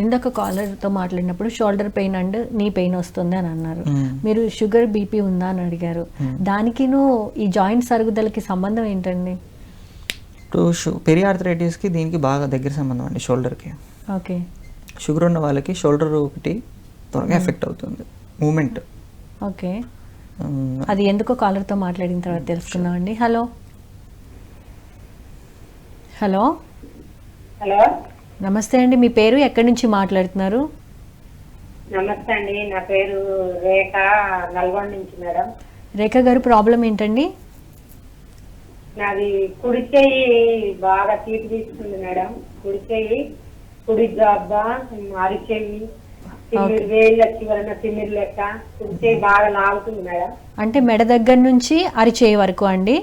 ఇందాక కాలర్తో మాట్లాడినప్పుడు shoulder pain and knee pain వస్తుంది అని అన్నారు. మీరు షుగర్ బీపీ ఉందా అని అడిగారు. దానికిను ఈ జాయింట్స్ అరుగుదలకి సంబంధం ఏంటండి? ఇప్పుడు షు పెరియార్థరైటిస్కి దీనికి బాగా దగ్గర సంబంధం అండి షోల్డర్కి ఓకే. షుగర్ ఉన్న వాళ్ళకి షోల్డర్ ఒకటి త్వరగా ఎఫెక్ట్ అవుతుంది. మూమెంట్. ఓకే. అది ఎందుకో కాలర్తో మాట్లాడిన తర్వాత తెలుసుకుందామండి హలో. హలో. హలో. నమస్తే అండి మీ పేరు ఎక్కడి నుంచి మాట్లాడుతున్నారు? నమస్తే అండి నా పేరు రేఖ నల్గొండ నుంచి మేడం. రేఖ గారు ప్రాబ్లం ఏంటండి? నాది కుడి చెయ్యి బాగా తీపి తీసుకుంది మేడం. కుడి చెయ్యి కుడి జబ్బ అరిచెయ్యి వేళ్ళ చివరన లెక్క కుడి చెయ్యి బాగా లాగుతుంది మేడం. అంటే మెడ దగ్గర నుంచి అరిచేయి వరకు అండి?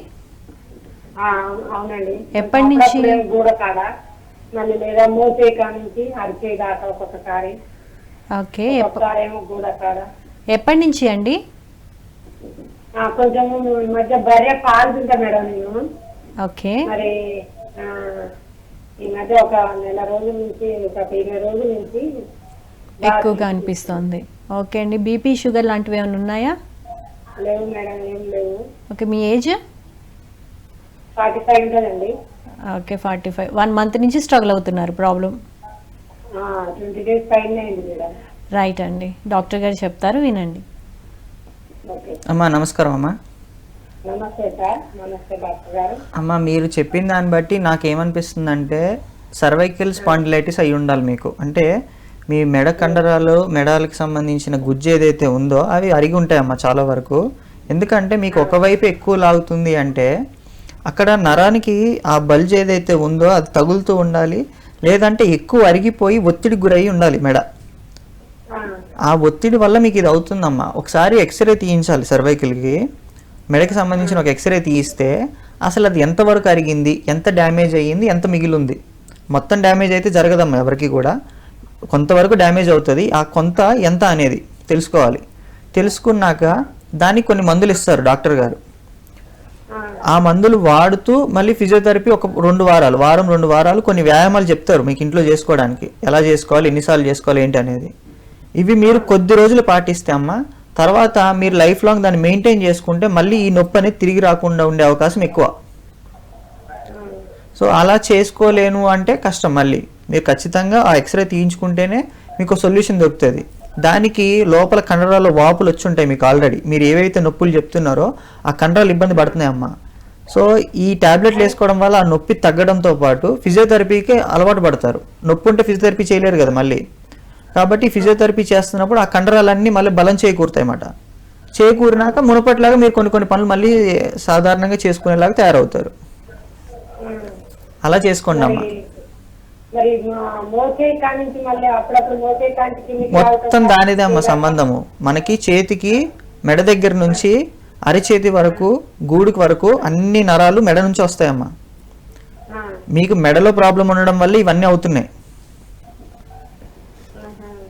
అవునండి. ఎప్పటి నుంచి? గూడ కాడ మళ్ళీ లేదా మోసే నుంచి అరిచేయి దాకా ఒక్కొక్కసారి. ఓకే ఒక్కొక్కసారి ఏమో గూడ కాడ ఎప్పటి నుంచి అండి? కొంచెం మధ్య బర్రె పాలు తింటా మేడం నేను. ఓకే. మరి ఈ మధ్య ఒక నెల రోజుల నుంచి ఒక ఇరవై రోజుల నుంచి ఎక్కువగా అనిపిస్తోంది. ఓకే అండి బీపీ షుగర్ లాంటివి ఏమైనా ఉన్నాయా? లేవు మేడం ఏం లేవు. ఓకే మీ ఏజ్? ఫార్టీ ఫైవ్ ఉంటుందండి. Okay forty five one month నుంచి స్ట్రగుల్ అవుతున్నారు ప్రాబ్లం ట్వంటీ డేస్ పైన అయింది మేడం. రైట్ అండి. డాక్టర్ గారు చెప్తారు వినండి. ఓకే. అమ్మా నమస్కారం అమ్మా. నమస్తే సార్. నమస్తే డాక్టర్ గారు. అమ్మ మీరు చెప్పిన దాన్ని బట్టి నాకేమనిపిస్తుందంటే సర్వైకల్ స్పాండిలైటిస్ అయి ఉండాలి మీకు. అంటే మీ మెడ కండరాలు మెడలకు సంబంధించిన గుజ్జు ఏదైతే ఉందో అవి అరిగి ఉంటాయమ్మా చాలా వరకు. ఎందుకంటే మీకు ఒకవైపు ఎక్కువ లాగుతుంది అంటే అక్కడ నరానికి ఆ బల్జ్ ఏదైతే ఉందో అది తగులుతూ ఉండాలి. లేదంటే ఎక్కువ అరిగిపోయి ఒత్తిడి గురయ్యి ఉండాలి మెడ. ఆ, ఒత్తిడి వల్ల మీకు ఇది అవుతుందమ్మా. ఒకసారి ఎక్స్రే తీయించాలి సర్వైకిల్కి. మెడకి సంబంధించిన ఒక ఎక్స్రే తీయిస్తే అసలు అది ఎంతవరకు అరిగింది ఎంత డ్యామేజ్ అయ్యింది ఎంత మిగిలింది. మొత్తం డ్యామేజ్ అయితే జరగదమ్మా ఎవరికి కూడా. కొంతవరకు డ్యామేజ్ అవుతుంది. ఆ కొంత ఎంత అనేది తెలుసుకోవాలి. తెలుసుకున్నాక దానికి కొన్ని మందులు ఇస్తారు డాక్టర్ గారు. ఆ, మందులు వాడుతూ మళ్ళీ ఫిజియోథెరపీ ఒక రెండు వారాలు వారం రెండు వారాలు కొన్ని వ్యాయామాలు చెప్తారు మీకు ఇంట్లో చేసుకోవడానికి. ఎలా చేసుకోవాలి ఎన్నిసార్లు చేసుకోవాలి ఏంటి అనేది. ఇవి మీరు కొద్ది రోజులు పాటిస్తే అమ్మ తర్వాత మీరు లైఫ్ లాంగ్ దాన్ని మెయింటైన్ చేసుకుంటే మళ్ళీ ఈ నొప్పి అనేది తిరిగి రాకుండా ఉండే అవకాశం ఎక్కువ. సో అలా చేసుకోలేను అంటే కష్టం మళ్ళీ. మీరు ఖచ్చితంగా ఆ ఎక్స్రే తీయించుకుంటేనే మీకు సొల్యూషన్ దొరుకుతుంది. దానికి లోపల కండరాల్లో వాపులు వచ్చి ఉంటాయి మీకు ఆల్రెడీ. మీరు ఏవైతే నొప్పులు చెప్తున్నారో ఆ కండరాలు ఇబ్బంది పడుతున్నాయి అమ్మ సో ఈ టాబ్లెట్లు వేసుకోవడం వల్ల ఆ నొప్పి తగ్గడంతో పాటు ఫిజియోథెరపీకి అలవాటు పడతారు. నొప్పి ఉంటే ఫిజియోథెరపీ చేయలేరు కదా మళ్ళీ. కాబట్టి ఫిజియోథెరపీ చేస్తున్నప్పుడు ఆ కండరాలన్నీ మళ్ళీ బలం చేకూరుతాయి అన్నమాట చేకూరినాక మునుపటిలాగా మీరు కొన్ని కొన్ని పనులు మళ్ళీ సాధారణంగా చేసుకునేలాగా తయారవుతారు. అలా చేసుకోండి అమ్మ మొత్తం దానిదే అమ్మ సంబంధము. మనకి చేతికి మెడ దగ్గర నుంచి అరిచేతి వరకు గూడుకి వరకు అన్ని నరాలు మెడ నుంచి వస్తాయమ్మా. మీకు మెడలో ప్రాబ్లం ఉండడం వల్ల ఇవన్నీ అవుతున్నాయి.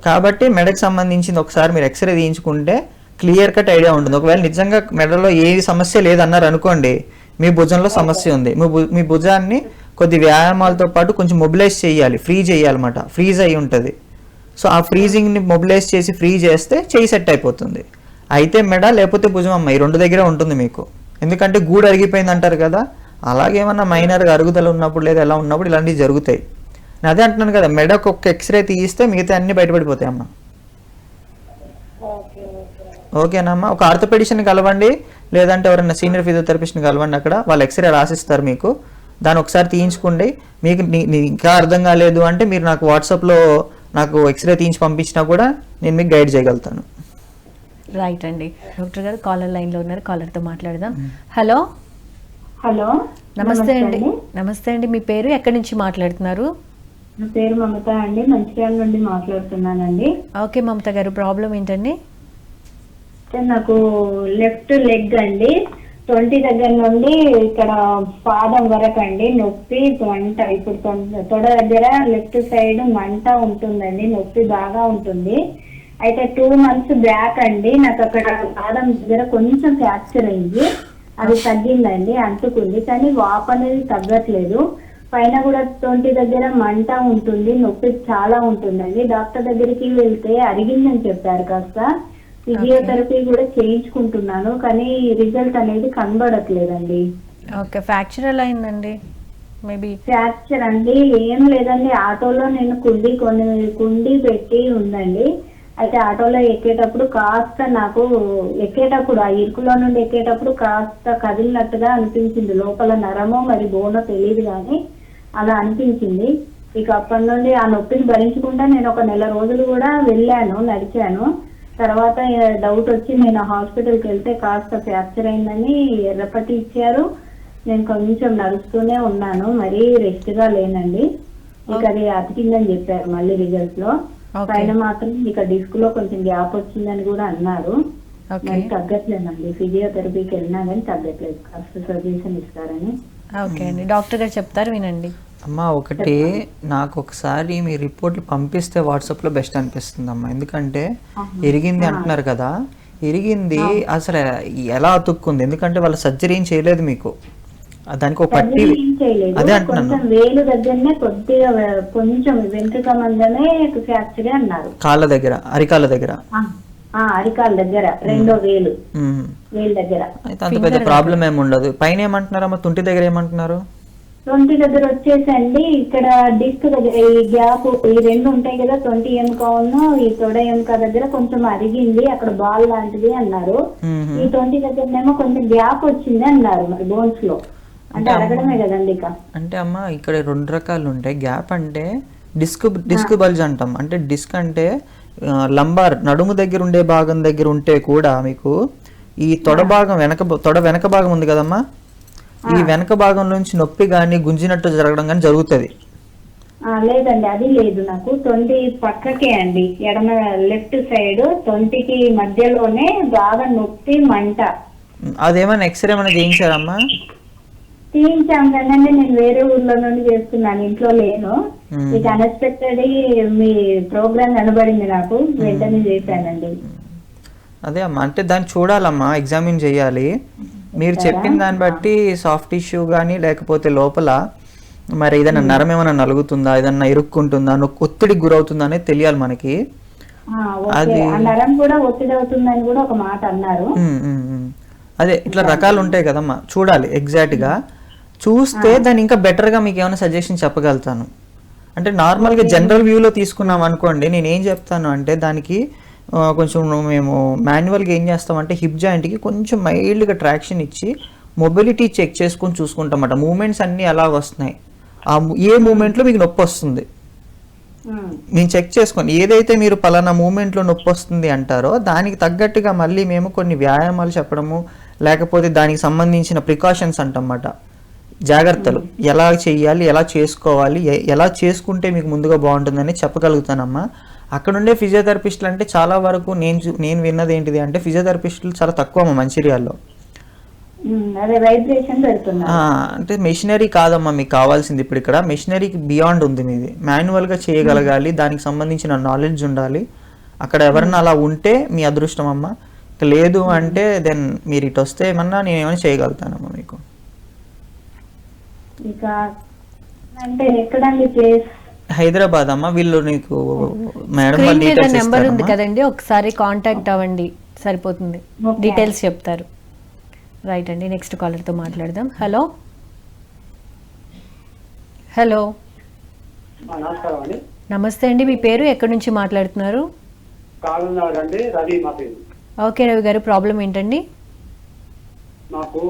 కాబట్టి మెడకు సంబంధించింది ఒకసారి మీరు ఎక్స్రే తీయించుకుంటే క్లియర్ కట్ ఐడియా ఉంటుంది. ఒకవేళ నిజంగా మెడలో ఏ సమస్య లేదన్నారు అనుకోండి మీ భుజంలో సమస్య ఉంది. మీ భు- మీ భుజాన్ని కొద్ది వ్యాయామాలతో పాటు కొంచెం మొబిలైజ్ చేయాలి ఫ్రీ చేయాలన్నమాట. ఫ్రీజ్ అయి ఉంటుంది. సో ఆ ఫ్రీజింగ్ని మొబిలైజ్ చేసి ఫ్రీ చేస్తే చెయ్యి సెట్ అయిపోతుంది. అయితే మెడ లేకపోతే భుజం అమ్మ ఈ రెండు దగ్గరే ఉంటుంది మీకు. ఎందుకంటే గూడు అరిగిపోయింది అంటారు కదా అలాగేమన్నా మైనర్గా అరుగుదల ఉన్నప్పుడు లేదా ఎలా ఉన్నప్పుడు ఇలాంటివి జరుగుతాయి. నేను అదే అంటున్నాను కదా మెడకు ఒక ఎక్స్రే తీయిస్తే మిగతా అన్ని బయటపడిపోతాయి అమ్మ. Okay okay. ఓకేనమ్మా ఒక ఆర్థోపెడిషన్ని కలవండి లేదంటే ఎవరైనా సీనియర్ ఫిజియోథెరపిస్ట్ని కలవండి అక్కడ వాళ్ళు ఎక్స్రే రాసిస్తారు మీకు. దాన్ని ఒకసారి తీయించుకోండి. మీకు ఇంకా అర్థం కాలేదు అంటే మీరు నాకు వాట్సాప్లో నాకు ఎక్స్రే తీయించి పంపించినా కూడా నేను మీకు గైడ్ చేయగలుగుతాను. రైట్ అండి. డాక్టర్ గారు కాలర్ లైన్లో ఉన్నారు కాలర్తో మాట్లాడదాం. హలో. హలో. నమస్తే అండి. నమస్తే అండి. మీ పేరు ఎక్కడి నుంచి మాట్లాడుతున్నారు? నా పేరు మమత అండి. మంచిర్యాల నుండి మాట్లాడుతున్నానండి. ఓకే మమత గారు ప్రాబ్లం ఏంటండి? నాకు లెఫ్ట్ లెగ్ అండి. ట్వంటీ దగ్గర నుండి ఇక్కడ పాదం వరకు అండి. నొప్పి మంట ఇప్పుడు తొడ దగ్గర లెఫ్ట్ సైడ్ మంట ఉంటుందండి. నొప్పి బాగా ఉంటుంది. అయితే టూ మంత్స్ బ్యాక్ అండి. నాకు అక్కడ పాదం దగ్గర కొంచెం ఫ్రాక్చర్ అయింది. అది తగ్గిందండి అంటుకుంది. కానీ వాప్ అనేది తగ్గట్లేదు. పైన కూడా తొంటి దగ్గర మంట ఉంటుంది నొప్పి చాలా ఉంటుందండి. డాక్టర్ దగ్గరికి వెళ్తే అరిగిందని చెప్పారు కాస్త. ఫిజియోథెరపీ కూడా చేయించుకుంటున్నాను కానీ రిజల్ట్ అనేది కనబడట్లేదండి. ఓకే ఫ్రాక్చర్ ఎలా అయిందండి మేబీ? ఫ్రాక్చర్ అండి ఏం లేదండి. ఆటోలో నేను కుండి కొన్ని కుండి పెట్టి ఉందండి. అయితే ఆటోలో ఎక్కేటప్పుడు కాస్త నాకు ఎక్కేటప్పుడు ఆ ఇరుకులో నుండి ఎక్కేటప్పుడు కాస్త కదిలినట్టుగా అనిపించింది. లోపల నరమో మరి బోనో తెలియదు కానీ అలా అనిపించింది. ఇక అప్పటి నుండి ఆ నొప్పిని భరించకుండా నేను ఒక నెల రోజులు కూడా వెళ్ళాను నడిచాను. తర్వాత డౌట్ వచ్చి నేను హాస్పిటల్కి వెళ్తే కాస్త ఫ్రాక్చర్ అయిందని ఎర్రపట్టి ఇచ్చారు. నేను కొంచెం నడుస్తూనే ఉన్నాను మరీ రెస్ట్గా లేనండి. ఇక అది అతికిందని చెప్పారు మళ్ళీ రిజల్ట్లో పైన మాత్రం ఇక డిస్క్లో కొంచెం గ్యాప్ వచ్చిందని కూడా అన్నారు. తగ్గట్లేదండి. ఫిజియోథెరపీకి వెళ్ళినా కానీ తగ్గట్లేదు. కాస్త సజెషన్ ఇస్తారని. ఓకే అండి. డాక్టర్ గారు చెప్తారు వినండి. అమ్మా ఒకటి నాకు ఒకసారి మీ రిపోర్ట్లు పంపిస్తే వాట్సాప్లో బెస్ట్ అనిపిస్తుంది అమ్మా ఎందుకంటే ఇరిగింది అంటున్నారు కదా. ఇరిగింది అసలు ఎలా అతుక్కుంది? ఎందుకంటే వాళ్ళ సర్జరీ ఏం చేయలేదు మీకు. దానికి ఒక పట్టి అదే అంటున్నాను. కొంచెం వేలు దగ్గరనే కొద్దిగా కొంచెం వెంట్రుక మందమే ఫ్రాక్చర్ అన్నారు. కాళ్ళ దగ్గర అరికాళ్ళ దగ్గర? ఆ, ఆ, అరికాల దగ్గర రెండో వేలు. వేలు దగ్గర. అయితే అంత పెద్ద ప్రాబ్లం ఏమి ఉండదు పైన ఏమంటున్నారమ్మా? తుంటి దగ్గర ఏమంటున్నారు? ట్వంటీ దగ్గర వచ్చేసండి. ఇక్కడ డిస్క్ దగ్గర ఈ గ్యాప్ ఈ రెండు ఉంటాయి కదా ట్వంటీ ఎముక ఉన్న ఈ తొడ ఎముక దగ్గర కొంచెం అరిగింది అక్కడ బాల్ లాంటిది అన్నారు. ఈ ట్వంటీ దగ్గరనేమో కొంచెం గ్యాప్ వచ్చింది అన్నారు మరి బోన్స్లో. అంటే అమ్మ ఇక్కడ రెండు రకాలు ఉంటాయి గ్యాప్ అంటే డిస్క్ డిస్క్ బల్జ్ అంటాం. అంటే డిస్క్ అంటే లంబార్ నడుము దగ్గర ఉండే భాగం దగ్గర ఉంటే కూడా మీకు ఈ తొడ భాగం వెనక తొడ వెనక భాగం ఉంది కదమ్మా? ఈ వెనక భాగం నుంచి నొప్పి కానీ గుంజినట్టు జరగడం కానీ జరుగుతుంది. లేదండి అది లేదు నాకు. ట్వంటీ పక్కకే అండి. ఎడమ లెఫ్ట్ సైడ్ ట్వంటీకి మధ్యలోనే బాగా నొప్పి మంట. అదేమైనా ఎక్స్రే ఏమైనా చేయించారమ్మా తీయించాం కానీ నేను వేరే ఊర్లో నుండి చేస్తున్నాను ఇంట్లో లేను. మ్మ్. ఇక అన్ఎక్స్పెక్టెడ్ మీ ప్రోగ్రామ్ కనబడింది నాకు వెంటనే చేశానండి. అదే అమ్మా అంటే దాన్ని చూడాలమ్మా ఎగ్జామిన్ చేయాలి. మీరు చెప్పిన దాన్ని బట్టి సాఫ్ట్ టిష్యూ కానీ లేకపోతే లోపల మరి ఏదైనా నరం ఏమైనా నలుగుతుందా ఏదన్నా ఇరుక్కుంటుందా ఒత్తిడికి గురవుతుందా అనేది తెలియాలి మనకి. అది- నరం కూడా ఒత్తిడి అవుతుందని కూడా ఒక మాట అన్నారు. అదే ఇట్లా రకాలు ఉంటాయి కదమ్మా చూడాలి ఎగ్జాక్ట్గా చూస్తే దాన్ని ఇంకా బెటర్గా మీకు ఏమైనా సజెషన్ చెప్పగలుగుతాను. అంటే నార్మల్గా జనరల్ వ్యూలో తీసుకున్నాం అనుకోండి నేను ఏం చెప్తాను అంటే దానికి కొంచెం మేము మాన్యువల్గా ఏం చేస్తామంటే హిప్ జాయింట్కి కొంచెం మైల్డ్గా ట్రాక్షన్ ఇచ్చి మొబిలిటీ చెక్ చేసుకొని చూసుకుంటామట మూమెంట్స్ అన్నీ ఎలా వస్తున్నాయి. ఆ ఏ మూమెంట్లో మీకు నొప్పి వస్తుంది? మేము. చెక్ చేసుకోండి ఏదైతే మీరు పలానా మూమెంట్లో నొప్పి వస్తుంది అంటారో దానికి తగ్గట్టుగా మళ్ళీ మేము కొన్ని వ్యాయామాలు చెప్పడము లేకపోతే దానికి సంబంధించిన ప్రికాషన్స్ అంటమాట. జాగ్రత్తలు. ఎలా చేయాలి ఎలా చేసుకోవాలి ఎలా చేసుకుంటే మీకు ముందుగా బాగుంటుందని చెప్పగలుగుతానమ్మా. అక్కడ ఉండే ఫిజియోథెరపిస్టులు అంటే చాలా వరకు నేను నేను విన్నది ఏంటిది అంటే ఫిజియోథెరపిస్టులు చాలా తక్కువ అమ్మ మంచిర్యాల్లో అంటే మెషినరీ కాదమ్మా మీకు కావాల్సింది ఇప్పుడు ఇక్కడ. మెషినరీకి బియాండ్ ఉంది మీది. మాన్యువల్గా చేయగలగాలి దానికి సంబంధించిన నాలెడ్జ్ ఉండాలి. అక్కడ ఎవరన్నా అలా ఉంటే మీ అదృష్టం అమ్మా లేదు అంటే దెన్ మీరు ఇటు వస్తే ఏమన్నా నేను ఏమైనా చేయగలుగుతానమ్మా మీకు. ఇక అంటే ఎక్కడండి ప్లేస్ హైదరాబాద్ అమ్మ వీళ్ళు నీకు మేడం నెంబర్ ఉంది కదండి ఒకసారి కాంటాక్ట్ అవ్వండి సరిపోతుంది. డీటెయిల్స్ చెప్తారు. రైట్ అండి నెక్స్ట్ కాలర్తో మాట్లాడదాం. హలో హలో నమస్తే అండి మీ పేరు? ఎక్కడి నుంచి మాట్లాడుతున్నారు? కాలనాడు అండి రవి మా పేరు. ఓకే రవి గారు ప్రాబ్లం ఏంటండి? నాకు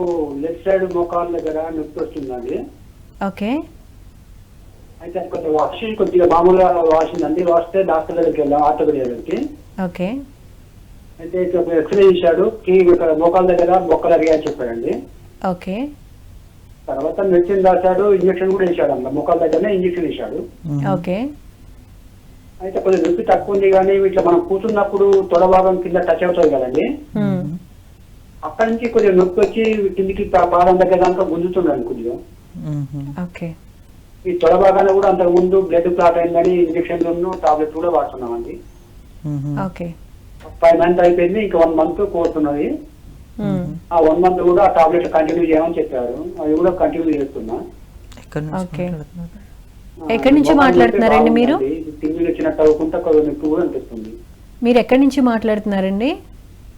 లెఫ్ట్ సైడ్ మోకాళ్ళ దగ్గర నొప్పి వస్తుందండి. ఓకే. అయితే కొంచెం వాష్ కొద్దిగా మామూలుగా వాసిందండి వాస్తే డాక్టర్ దగ్గరికి వెళ్ళాం ఆర్థోపెడిక్ దగ్గరికి ఓకే. అయితే ఇక్కడ ఎక్స్రే చేశాడు. కీ మోకాళ్ళ దగ్గర బొక్కలు అరిగాయని చెప్పాడండి. ఓకే. తర్వాత మెడిసిన్ రాశాడు ఇంజక్షన్ కూడా వేసాడు అన్న మోకాళ్ళ దగ్గరనే ఇంజక్షన్ వేశాడు. ఓకే. అయితే కొంచెం నొప్పి తక్కువ ఉంది కానీ ఇట్లా మనం కూర్చున్నప్పుడు తొడ భాగం కింద టచ్ అవుతుంది కదండి. అక్కడి నుంచి కొంచెం నొప్పి వచ్చి కిందికి పాదం దగ్గర దాంట్లో గుంజుతున్నాడు కొద్దిగా. ఓకే ఈ తొడ భాగాన కూడా అంతకు ముందు బ్లడ్ క్లాట్ అయిందని ఇంజక్షన్లు టాబ్లెట్ కూడా వాడుతున్నామండి. ఓకే ఫైవ్ మంత్ అయిపోయింది ఇంకా వన్ మంత్ కోరుతున్నది. మ్మ్. ఆ వన్ మంత్ కూడా ఆ టాబ్లెట్ కంటిన్యూ చేయమని చెప్పారు. అవి కూడా కంటిన్యూ చేస్తున్నా. ఎక్కడి నుంచి మాట్లాడుతున్నారండి మీరు? వచ్చినట్టు అవ్వకుండా కొంచెం నొప్పి కూడా అనిపిస్తుంది. మీరు ఎక్కడి నుంచి మాట్లాడుతున్నారండి?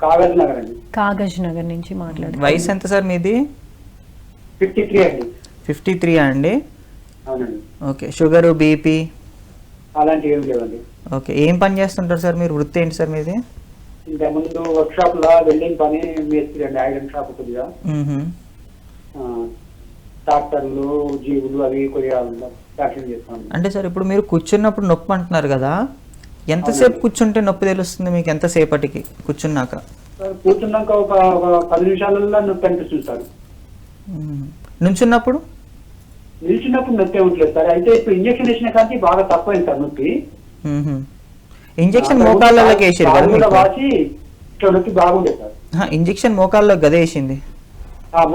కాగజ్ నగర్ అండి. కాగజ్ నగర్ నుంచి మాట్లాడుతున్నారు వయసు ఎంత సార్ మీది? ఫిఫ్టీ త్రీ అండి. ఫిఫ్టీ త్రీ అండి? ఓకే. షుగర్ బీపీ అలాంటివి ఏం లేవండి. ఓకే. ఏం పని చేస్తుంటారు సార్ మీరు? వృత్తి ఏంటి సార్ మీది? ఇంత ముందు వర్క్ షాప్లో వెల్డింగ్ పని మేస్త్రి అండి ఐరన్ షాప్ కొద్దిగా. ట్రాక్టర్లు జీవులు అవి కొద్దిగా ఫ్యాక్షన్ చేస్తాను అంటే సార్ ఇప్పుడు మీరు కూర్చున్నప్పుడు నొప్పి అంటున్నారు కదా? ఎంతసేపు కూర్చుంటే నొప్పి తెలుస్తుంది మీకు ఎంతసేపటికి కూర్చున్నాక? కూర్చున్నాక ఒక పది నిమిషాలలో నొప్పి అనిపిస్తుంది సార్. నుంచున్నప్పుడు? నిలిచినప్పుడు నొప్పి ఏమిట్లేదు సార్. అయితే ఇప్పుడు ఇంజక్షన్ వేసిన కానీ బాగా తక్కువైంది సార్ నొప్పి. ఇంజెక్షన్ మోకాళ్ళలోకి వేసారు కదా వాచి ఇట్లా నొప్పి బాగుండే సార్. ఇంజెక్షన్ మోకాల్లో గదే వేసింది?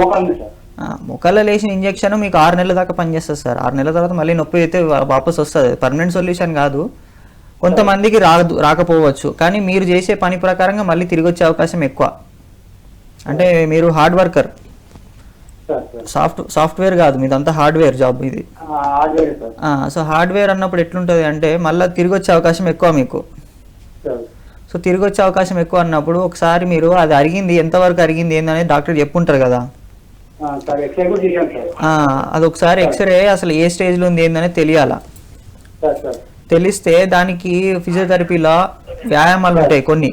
మోకాలనే సార్. ఆ, మోకాల్లో వేసిన ఇంజెక్షన్ మీకు ఆరు నెలల దాకా పనిచేస్తుంది సార్. ఆరు నెలల తర్వాత మళ్ళీ నొప్పి అయితే వాపస్ వస్తుంది. పర్మనెంట్ సొల్యూషన్ కాదు. కొంతమందికి రాదు రాకపోవచ్చు. కానీ మీరు చేసే పని ప్రకారంగా మళ్ళీ తిరిగి వచ్చే అవకాశం ఎక్కువ. అంటే మీరు హార్డ్ వర్కర్ సాఫ్ట్ సాఫ్ట్వేర్ కాదు మీదంతా హార్డ్వేర్ జాబ్ ఇది. సో హార్డ్వేర్ అన్నప్పుడు ఎట్లుంటుంది అంటే మళ్ళీ తిరిగి వచ్చే అవకాశం ఎక్కువ మీకు. సో తిరిగి వచ్చే అవకాశం ఎక్కువ అన్నప్పుడు ఒకసారి మీరు అది అరిగింది ఎంతవరకు అరిగింది ఏందనేది డాక్టర్ చెప్పుంటారు కదా. అది ఒకసారి ఎక్స్రే అసలు ఏ స్టేజ్లో ఉంది ఏందనేది తెలియాలా. తెలిస్తే దానికి ఫిజియోథెరపీలో వ్యాయామాలు ఉంటాయి కొన్ని.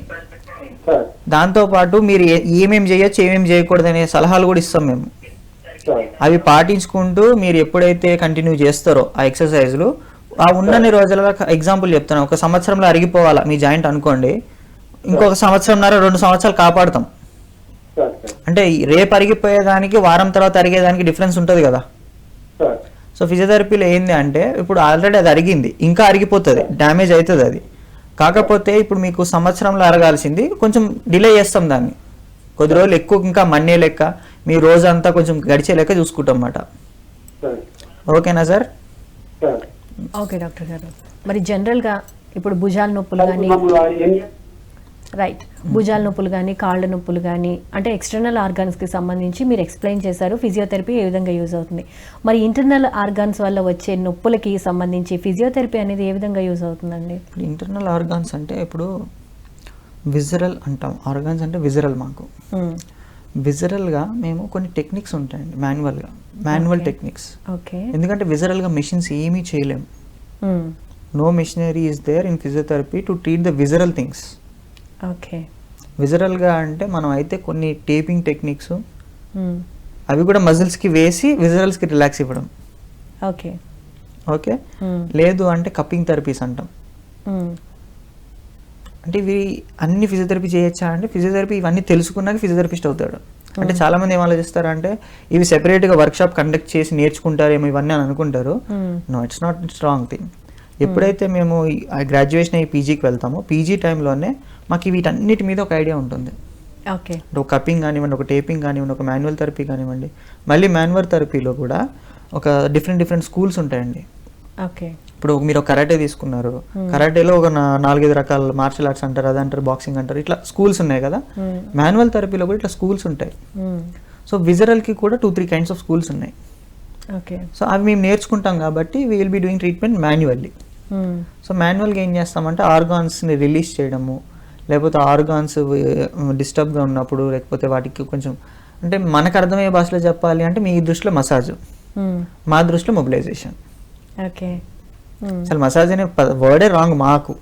దాంతోపాటు మీరు ఏ- ఏమేం చేయొచ్చు ఏమేం చేయకూడదు అనే సలహాలు కూడా ఇస్తాం మేము. అవి పాటించుకుంటూ మీరు ఎప్పుడైతే కంటిన్యూ చేస్తారో ఆ ఎక్సర్సైజ్లు ఆ ఉన్నన్ని రోజులుగా ఎగ్జాంపుల్ చెప్తాను ఒక సంవత్సరంలో అరిగిపోవాలా మీ జాయింట్ అనుకోండి. ఇంకొక సంవత్సరంన్నర రెండు సంవత్సరాలు కాపాడతాం. అంటే రేపు అరిగిపోయేదానికి వారం తర్వాత అరిగేదానికి డిఫరెన్స్ ఉంటుంది కదా. సో ఫిజియోథెరపీలో ఏంది అంటే ఇప్పుడు ఆల్రెడీ అది అరిగింది ఇంకా అరిగిపోతుంది డ్యామేజ్ అవుతుంది అది. కాకపోతే ఇప్పుడు మీకు సంవత్సరంలో అరగాల్సింది కొంచెం డిలే చేస్తాం దాన్ని. కొద్ది రోజులు ఎక్కువ ఇంకా మన్నే లెక్క. మీ రోజంతా కొంచెం గడిచే లెక్క చూసుకుంటాం అన్నమాట. సార్. ఓకేనా సార్? సార్. ఓకే డాక్టర్ గారు. మరి జనరల్గా ఇప్పుడు భుజాల నొప్పులు కానీ రైట్. భుజాల నొప్పులు కానీ కాళ్ళ నొప్పులు కానీ అంటే ఎక్స్టర్నల్ ఆర్గాన్స్కి సంబంధించి మీరు ఎక్స్ప్లెయిన్ చేశారు ఫిజియోథెరపీ ఏ విధంగా యూజ్ అవుతుంది. మరి ఇంటర్నల్ ఆర్గాన్స్ వల్ల వచ్చే నొప్పులకి సంబంధించి ఫిజియోథెరపీ అనేది ఏ విధంగా యూజ్ అవుతుందండి? ఇప్పుడు ఇంటర్నల్ ఆర్గాన్స్ అంటే ఇప్పుడు విజరల్ అంటాం. ఆర్గాన్స్ అంటే విజరల్ మాకు. విజరల్గా మేము కొన్ని టెక్నిక్స్ ఉంటాయండి మాన్యువల్గా మాన్యువల్. టెక్నిక్స్ ఓకే ఎందుకంటే విజరల్గా మెషిన్స్ ఏమీ చేయలేము. No machinery is there in physiotherapy to treat the visceral things okay విజరల్గా అంటే మనం అయితే కొన్ని టేపింగ్ టెక్నిక్స్ మ్మ్. అవి కూడా మజిల్స్కి వేసి విజరల్స్కి రిలాక్స్ ఇవ్వడం ఓకే ఓకే మ్మ్. లేదు అంటే కప్పింగ్ థెరపీస్ అంటాం మ్మ్. అంటే ఇవి అన్ని ఫిజియోథెరపీ చేయొచ్చా అంటే ఫిజియోథెరపీ ఇవన్నీ తెలుసుకున్నాక ఫిజియోథెరపిస్ట్ అవుతాడు. అంటే చాలా మంది ఏం ఆలోచిస్తారంటే ఇవి సెపరేట్గా వర్క్షాప్ కండక్ట్ చేసి నేర్చుకుంటారేమో ఇవన్నీ అని అనుకుంటారు. No it's not strong thing ఎప్పుడైతే మేము గ్రాడ్యుయేషన్ అయ్యి పీజీకి వెళ్తామో పీజీ టైంలోనే మాకు వీటన్నిటి మీద ఒక ఐడియా ఉంటుంది. ఓకే. ఒక కప్పింగ్ కానివ్వండి ఒక టేపింగ్ కానివ్వండి ఒక మాన్యువల్ థెరపీ కానివ్వండి మళ్ళీ మాన్యువల్ థెరపీలో కూడా ఒక డిఫరెంట్ డిఫరెంట్ స్కూల్స్ ఉంటాయండి. ఓకే. ఇప్పుడు మీరు కరాటే తీసుకున్నారు కరాటేలో ఒక నాలుగైదు రకాల మార్షల్ ఆర్ట్స్ అంటారు అది అంటారు బాక్సింగ్ అంటారు ఇట్లా స్కూల్స్ ఉన్నాయి కదా. మాన్యువల్ థెరపీలో కూడా ఇట్లా స్కూల్స్ ఉంటాయి. సో విజరల్కి కూడా two three kinds of schools ఉన్నాయి ఓకే సో అవి మేము నేర్చుకుంటాం కాబట్టి we will be doing treatment manually. So మాన్యువల్గా ఏం చేస్తామంటే ఆర్గాన్స్ని రిలీజ్ చేయడము లేకపోతే ఆర్గాన్స్ డిస్టర్బ్గా ఉన్నప్పుడు లేకపోతే వాటికి కొంచెం అంటే మనకు అర్థమయ్యే భాషలో చెప్పాలి అంటే మీ దృష్టిలో మసాజ్. మా దృష్టిలో మొబిలైజేషన్ ఓకే. అసలు మసాజ్ అనే వర్డే రాంగ్ మాకు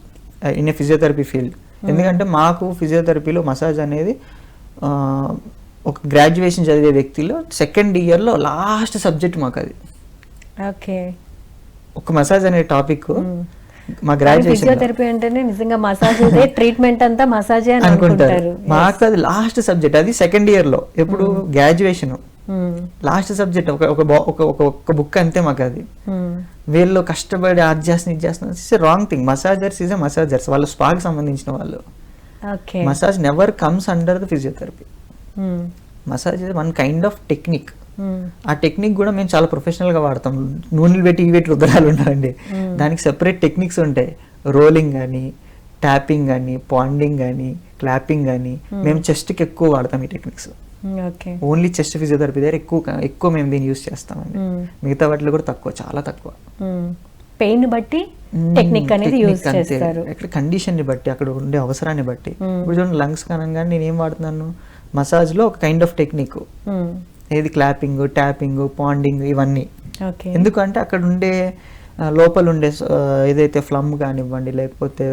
ఇన్ ఏ ఫిజియోథెరపీ ఫీల్డ్ ఎందుకంటే మాకు ఫిజియోథెరపీలో మసాజ్ అనేది ఆ, ఒక గ్రాడ్యుయేషన్ చదివే వ్యక్తిలో సెకండ్ ఇయర్లో లాస్ట్ సబ్జెక్ట్ మాకు అది ఓకే. ఒక మసాజ్ అనే టాపిక్ మ్మ్. మా గ్రాడ్యుయేషన్ ఫిజియోథెరపీ అంటేనే నిజంగా మసాజ్ ట్రీట్మెంట్ అంతా మసాజే అని అనుకుంటారు. మాకు అది లాస్ట్ సబ్జెక్ట్ అది సెకండ్ ఇయర్లో ఎప్పుడు గ్రాడ్యుయేషన్ మ్మ్. లాస్ట్ సబ్జెక్ట్ ఒక ఒక ఒక ఒక బుక్ అంతే మాకు అది. వీళ్ళు కష్టపడి అది చేస్తున్న ఇది చేస్తున్న it's wrong thing massagers is massagers వాళ్ళ స్పాకి సంబంధించిన వాళ్ళు. Massage never comes under the physiotherapy. Massage is one kind of technique. ఆ టెక్నిక్ కూడా మేము చాలా professional గా వాడతాం. నూనెలు పెట్టి ఇవి పెట్టి రుద్రాలు ఉంటాయండి దానికి సెపరేట్ టెక్నిక్స్ ఉంటాయి. రోలింగ్ కానీ ట్యాపింగ్ కానీ పాండింగ్ కానీ క్లాపింగ్ కానీ మేము చెస్ట్కి ఎక్కువ వాడతాం ఈ టెక్నిక్స్ ఓన్లీ చెస్ట్ ఫిజియోథెరపీ దగ్గర ఎక్కువ ఎక్కువ మేము దీన్ని యూస్ చేస్తామండి. మ్మ్. మిగతా వాటిలో కూడా తక్కువ చాలా తక్కువ. పెయిన్ బట్టి టెక్నిక్ అనేది యూజ్ చేస్తారు. అక్కడ కండిషన్ని బట్టి అక్కడ ఉండే అవసరాన్ని బట్టి. ఇప్పుడు చూడండి లంగ్స్ కనగానే నేను ఏం వాడుతున్నాను? మసాజ్లో ఒక కైండ్ ఆఫ్ టెక్నిక్. ఏది? క్లాపింగ్ ట్యాపింగ్ పాండింగ్ ఇవన్నీ. ఎందుకంటే అక్కడ ఉండే లోపల ఉండే ఏదైతే ఫ్లమ్ కానివ్వండి లేకపోతే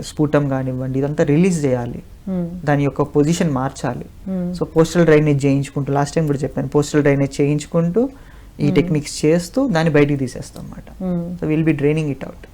స్ఫూటం కానివ్వండి ఇదంతా రిలీజ్ చేయాలి మ్మ్. దాని యొక్క పొజిషన్ మార్చాలి. సో పోస్టల్ డ్రైనేజ్ చేయించుకుంటూ లాస్ట్ టైం కూడా చెప్పాను పోస్టల్ డ్రైనేజ్ చేయించుకుంటూ ఈ టెక్నిక్స్ చేస్తూ దాన్ని బయటికి తీసేస్తాం అనమాట. So will be draining it out